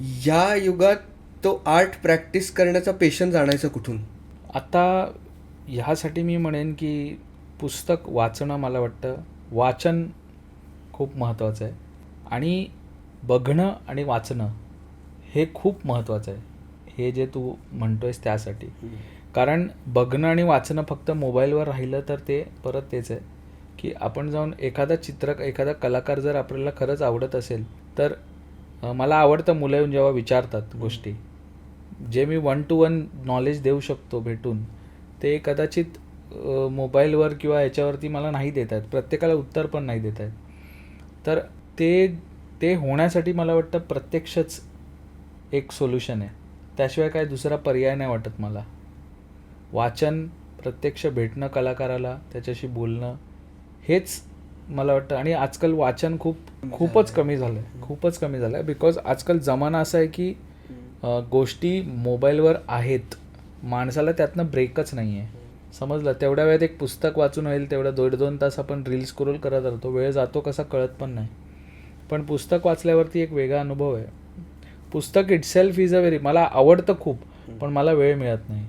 या युगात तो आर्ट प्रॅक्टिस करण्याचा पेशन्स आणायचा कुठून? आता ह्यासाठी मी म्हणेन की पुस्तक वाचणं मला वाटतं. वाचन खूप महत्त्वाचं आहे. आणि बघणं आणि वाचणं हे खूप महत्त्वाचं आहे. हे जे तू म्हणतो आहेस त्यासाठी कारण बघणं आणि वाचणं फक्त मोबाईलवर राहिलं तर ते परत तेच आहे. की आपण जाऊन एखादा चित्र एखादा कलाकार जर आपल्याला खरंच आवडत असेल तर मला आवडतं मुलं येऊन जेव्हा विचारतात गोष्टी जे मी वन टू वन नॉलेज देऊ शकतो भेटून ते कदाचित मोबाईलवर किंवा याच्यावरती मला नाही देत आहेत प्रत्येकाला उत्तर पण नाही देत आहेत. तर ते ते होण्यासाठी मला वाटतं प्रत्यक्षच एक सोल्युशन आहे. त्याशिवाय काय दुसरा पर्याय नाही वाटत मला. वाचन प्रत्यक्ष भेटणं कलाकाराला त्याच्याशी बोलणं हेच मला वाटतं. आणि आजकाल वाचन खूप खूपच कमी झालं आहे खूपच कमी झालं आहे बिकॉज आजकाल जमाना असा आहे की गोष्टी मोबाईलवर आहेत. माणसाला त्यातनं ब्रेकच नाही आहे समजलं? तेवढ्या वेळात एक पुस्तक वाचून होईल तेवढं दीड दोन तास आपण रील स्क्रोल करत राहतो. वेळ जातो कसा कळत पण नाही. पण पुस्तक वाचल्यावरती एक वेगळा अनुभव आहे. पुस्तक इटसेल्फ इज अ व्हेरी मला आवडतं खूप पण मला वेळ मिळत नाही.